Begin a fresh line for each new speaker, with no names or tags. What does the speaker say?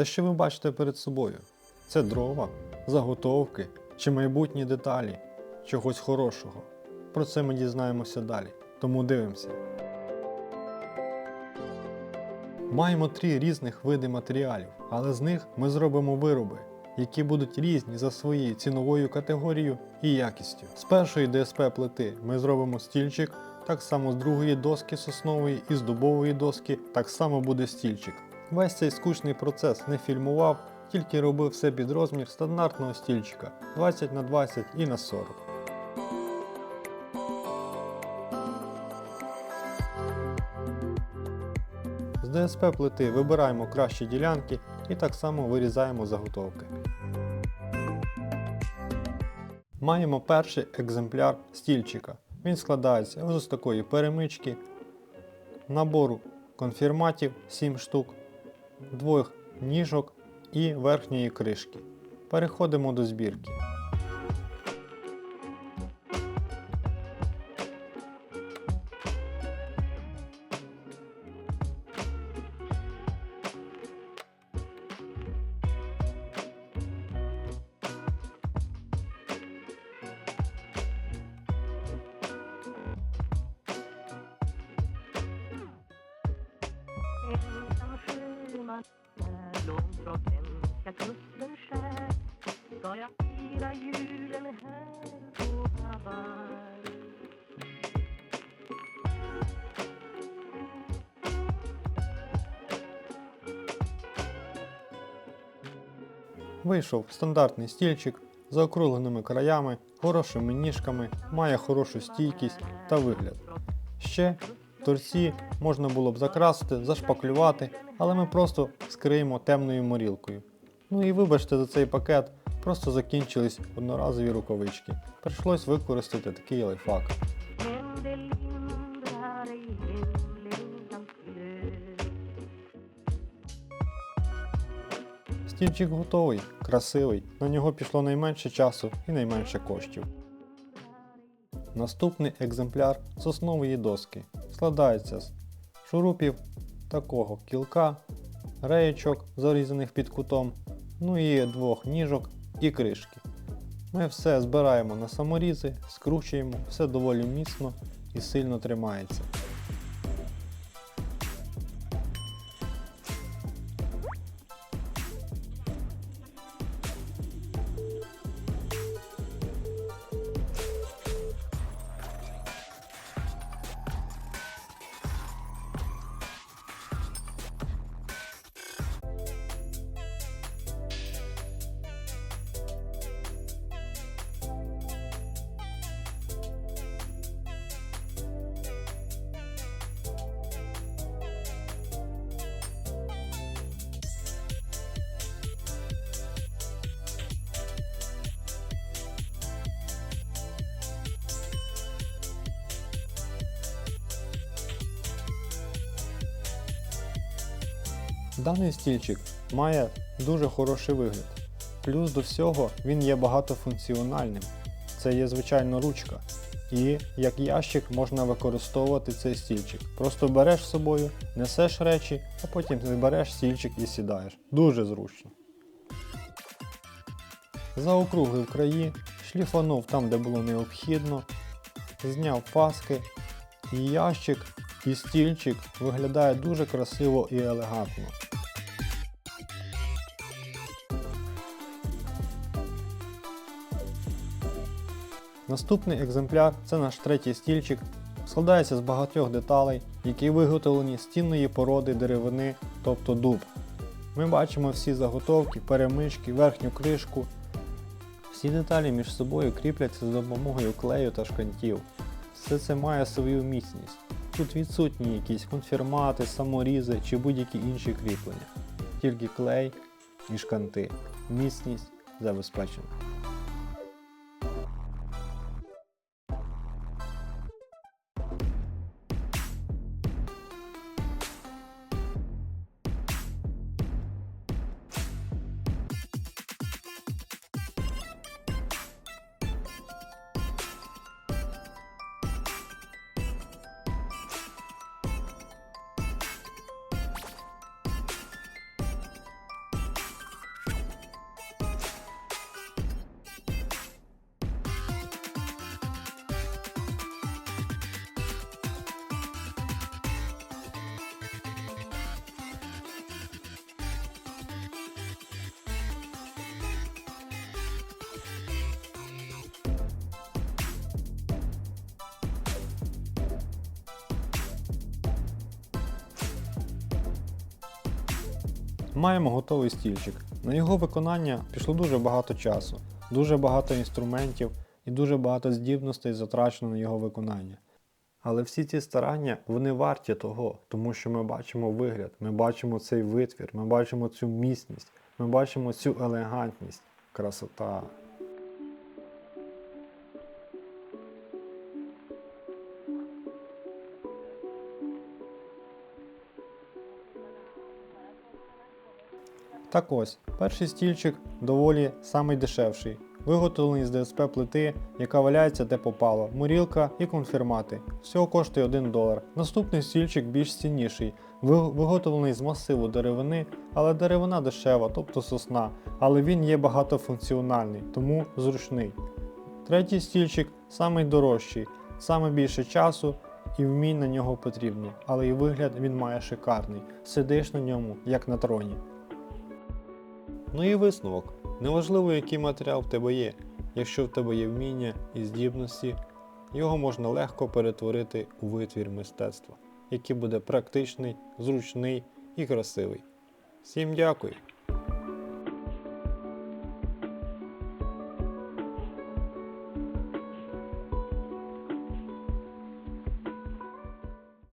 Те, що ви бачите перед собою, це дрова, заготовки чи майбутні деталі чогось хорошого. Про це ми дізнаємося далі, тому дивимося. Маємо три різних види матеріалів, але з них ми зробимо вироби, які будуть різні за своєю ціновою категорією і якістю. З першої ДСП плити ми зробимо стільчик, так само з другої доски соснової і з дубової доски так само буде стільчик. Весь цей скучний процес не фільмував, тільки робив все під розмір стандартного стільчика 20 на 20 і на 40. З ДСП плити вибираємо кращі ділянки і так само вирізаємо заготовки. Маємо перший екземпляр стільчика. Він складається з такої перемички, набору конфірматів 7 штук, двох ніжок і верхньої кришки. Переходимо до збірки.
Långdrottnska kusten
Вийшов стандартний стільчик з заокругленими краями, хорошими ніжками, має хорошу стійкість та вигляд. Ще торці можна було б закрасити, зашпаклювати, але ми просто скриємо темною морілкою. Ну і вибачте за цей пакет, просто закінчились одноразові рукавички. Прийшлось використати такий лайфхак. Стільчик готовий, красивий, на нього пішло найменше часу і найменше коштів. Наступний екземпляр соснової доски складається з шурупів такого кілка, реєчок, зарізаних під кутом, ну і двох ніжок і кришки. Ми все збираємо на саморізи, скручуємо, все доволі міцно і сильно тримається. Даний стільчик має дуже хороший вигляд. Плюс до всього він є багатофункціональним. Це є звичайно ручка. І як ящик можна використовувати цей стільчик. Просто береш з собою, несеш речі, а потім береш стільчик і сідаєш. Дуже зручно. Заокруглив краї, шліфанув там, де було необхідно, зняв паски, і ящик і стільчик виглядає дуже красиво і елегантно. Наступний екземпляр це наш третій стільчик. Складається з багатьох деталей, які виготовлені з цінної породи деревини, тобто дуб. Ми бачимо всі заготовки, перемички, верхню кришку. Всі деталі між собою кріпляться за допомогою клею та шкантів. Все це має свою міцність. Тут відсутні якісь конфірмати, саморізи чи будь-які інші кріплення. Тільки клей і шканти. Міцність забезпечена. Маємо готовий стільчик. На його виконання пішло дуже багато часу, дуже багато інструментів і дуже багато здібностей затрачено на його виконання. Але всі ці старання вони варті того, тому що ми бачимо вигляд, ми бачимо цей витвір, ми бачимо цю міцність, ми бачимо цю елегантність, красота. Так ось, перший стільчик доволі самий дешевший, виготовлений з ДСП плити, яка валяється де попало, мурілка і конфірмати. Всього коштує 1 долар. Наступний стільчик більш цінніший, виготовлений з масиву деревини, але деревина дешева, тобто сосна, але він є багатофункціональний, тому зручний. Третій стільчик самий дорожчий, саме більше часу і вмінь на нього потрібно, але і вигляд він має шикарний. Сидиш на ньому, як на троні. Ну і висновок. Неважливо, який матеріал в тебе є. Якщо в тебе є вміння і здібності, його можна легко перетворити у витвір мистецтва, який буде практичний, зручний і красивий. Всім дякую!